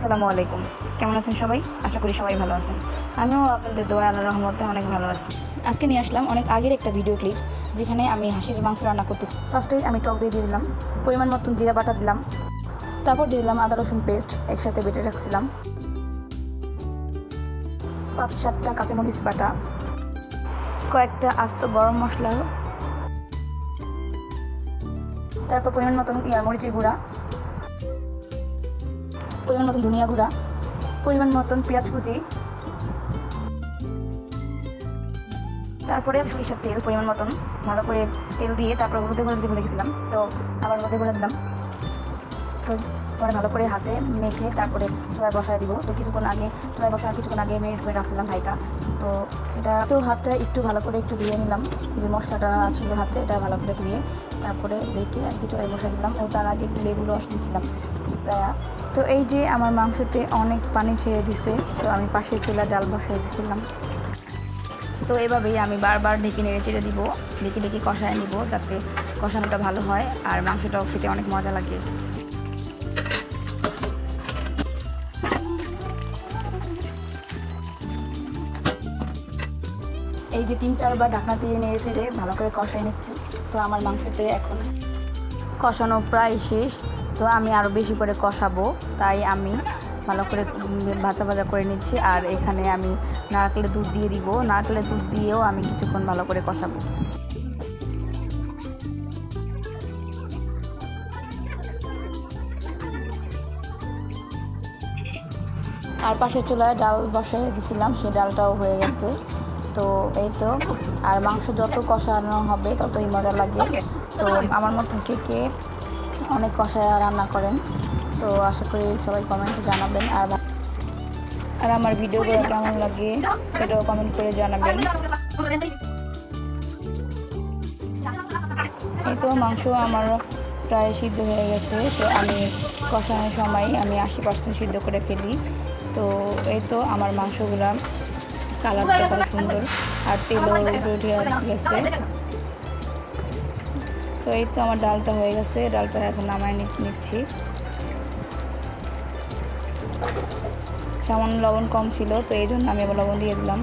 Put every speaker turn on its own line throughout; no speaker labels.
আসসালামু আলাইকুম। কেমন আছেন সবাই? আশা করি সবাই ভালো আছেন। আমিও আপনাদের দোয়া আল্লাহ রহমতে অনেক ভালো আছি। আজকে নিয়ে আসলাম অনেক আগের একটা ভিডিও ক্লিপস যেখানে আমি হাসির মাংস রান্না করতে ফার্স্টেই আমি টক দিয়ে দিয়ে দিলাম, পরিমাণ মতন জিরা বাটা দিলাম। তারপর দিয়ে দিলাম আদা, রসুন পেস্ট একসাথে বেটে রাখছিলাম। পাঁচ সাতটা কাঁচামরিচ বাটা, কয়েকটা আস্ত গরম মশলা, তারপর পরিমাণ মতন মরিচের গুঁড়া পরিমাণ মতন ধনিয়া গুঁড়া পরিমাণ মতন পেঁয়াজ কুচি, তারপরে সরিষার তেল পরিমাণ মতন ভালো করে তেল দিয়ে তারপর হলুদে গুঁড়ো দিতে ভুলে গেছিলাম, তো আবার হলুদে গুঁড়ো দিলাম। তো পরে ভালো করে হাতে মেখে তারপরে চুলায় বসায় দিব। তো কিছুক্ষণ আগে চুলায় বসার কিছুক্ষণ আগে মেরিট করে রাখছিলাম হাইকা তো সেটা তো হাতে একটু ভালো করে একটু ধুয়ে নিলাম। যে মশলাটা ছিল হাতে এটা ভালো করে ধুয়ে তারপরে দেখে আর কি চুলায় বসাই দিলাম। ও তার আগে একটু লেবু রস দিচ্ছিলাম চিপড়ায়া তো এই যে আমার মাংসতে অনেক পানি ছেড়ে দিছে, তো আমি পাশে চুলা ডাল বসাই দিয়েছিলাম তো এভাবেই আমি বারবার ঢেকে নেড়ে চেড়ে দিব, ঢেকে ঢেকে কষায় নিব যাতে কষানোটা ভালো হয় আর মাংসটাও খেতে অনেক মজা লাগে। এই যে তিন চারবার ঢাকনা দিয়ে নেড়ে চেড়ে ভালো করে কষাই নিচ্ছি। তো আমার মাংসতে এখন কষানো প্রায় শেষ। তো আমি আরও বেশি করে কষাবো। তাই আমি ভালো করে ভাজা ভাজা করে নিচ্ছি। আর এখানে আমি নারকেলের দুধ দিয়ে দিব। নারকেলের দুধ দিয়েও আমি কিছুক্ষণ ভালো করে কষাবো। আর পাশের চুলায় ডাল বসাই দিছিলাম সেই ডালটাও হয়ে গেছে। তো এই তো। আর মাংস যত কষানো হবে ততই মজা লাগে। তো আমার মতন কে কে অনেক কষায় রান্না করেন তো আশা করি সবাই কমেন্টে জানাবেন। আর আর আমার ভিডিওগুলো কেমন লাগে সেটাও কমেন্ট করে জানাবেন। এই তো মাংস আমার প্রায় সিদ্ধ হয়ে গেছে তো আমি কষানোর সময় আমি আশি পার্সেন্ট সিদ্ধ করে ফেলি। তো এই তো আমার মাংসগুলা কালারটা কত সুন্দর। আর তেলও উঠে গেছে। তো এই তো আমার ডালটা হয়ে গেছে। ডালটা এখন নামায় নিচ্ছি। সামান্য লবণ কম ছিল তো এই জন্য আমি আবার লবণ দিয়ে দিলাম।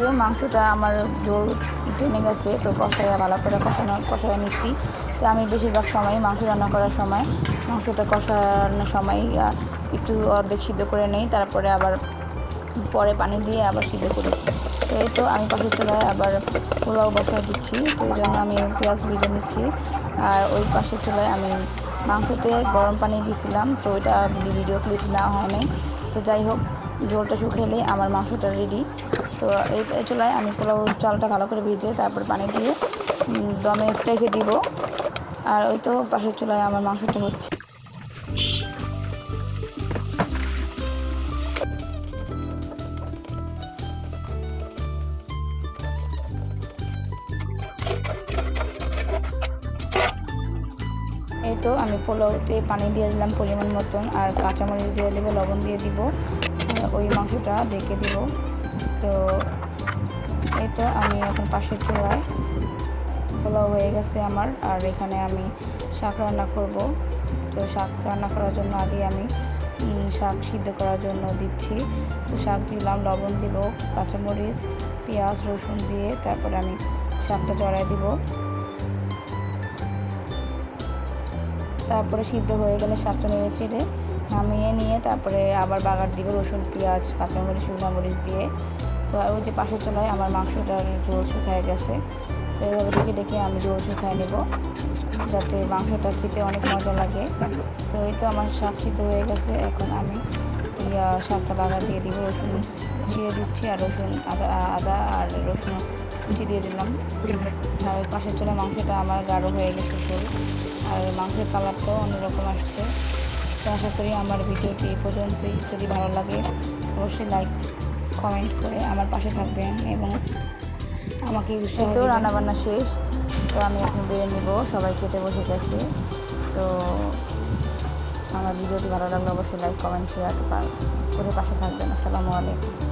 তো মাংসটা আমার ঝোল টেনে গেছে, তো কষায় ভালো করে কষানো কষায় নিচ্ছি। তো আমি বেশিরভাগ সময় মাংস রান্না করার সময়, মাংসটা কষানোর সময় একটু অর্ধেক সিদ্ধ করে নেই, তারপরে আবার পরে পানি দিয়ে আবার সিদ্ধ করি। তো এই তো আমি পাশের চুলায় আবার পোলাও বসায় দিচ্ছি, তো এই জন্য আমি পেঁয়াজ ভেজে নিচ্ছি। আর ওই পাশের চুলায় আমি মাংসতে গরম পানি দিয়েছিলাম তো ওইটা ভিডিও ক্লিপ নেওয়া হয়নি তো যাই হোক ঝোলটা শুকাইলে আমার মাংসটা রেডি তো এই চুলায় আমি পোলাও চালটা ভালো করে ভিজে তারপর পানি দিয়ে দমে রেখে দিব। আর ওই তো পাশের চুলায় আমার মাংসটা হচ্ছে। এই তো আমি পোলাওতে পানি দিয়ে দিলাম পরিমাণ মতন, আর কাঁচামরিচ দিয়ে দেবো, লবণ দিয়ে দিব। ওই মাংসটা ডেকে দিব। তো তো আমি এখন পাশের চুলায় পোলাও হয়ে গেছে আমার। আর এখানে আমি শাক রান্না করব। তো শাক রান্না করার জন্য আগে আমি শাক সিদ্ধ করার জন্য দিচ্ছি। তো শাক দিলাম, লবণ দিব, কাঁচামরিচ, পেঁয়াজ, রসুন দিয়ে তারপরে আমি শাকটা চড়াই দিব। তারপরে সিদ্ধ হয়ে গেলে শাকটা নেড়ে চেড়ে নামিয়ে নিয়ে তারপরে আবার বাগার দিব রসুন, পেঁয়াজ, কাঁচামরিচ, শুকনো মরিচ দিয়ে, তো আর ওই যে পাশের চলায় আমার মাংসটার জোর শুকায় গেছে। তো এইভাবে ডেকে ডেকে আমি জোর শুকায় নেব, যাতে মাংসটা খেতে অনেক মজা লাগে। তো এই তো আমার শাক সিদ্ধ হয়ে গেছে, এখন আমি শাকটা বাগার দিয়ে দিব, রসুন ছিঁড়ে দিচ্ছি আর রসুন, আদা আদা আর রসুন কুচি দিয়ে দিলাম। আর ওই পাশের চলে মাংসটা আমার গাঢ় হয়ে গেছে আর মাংসের কালারটাও অন্যরকম আসছে। তো আশা করি আমার ভিডিওটি এই পর্যন্তই। যদি ভালো লাগে অবশ্যই লাইক কমেন্ট করে আমার পাশে থাকবেন এবং আমাকে উৎসাহ তো রান্নাবান্না শেষ। তো আমি এখন বেরিয়ে নিব। সবাই খেতে বসে গেছে। তো আমার ভিডিওটি ভালো লাগলে অবশ্যই লাইক কমেন্ট শেয়ার করে পাশে থাকবেন। আসসালামু আলাইকুম।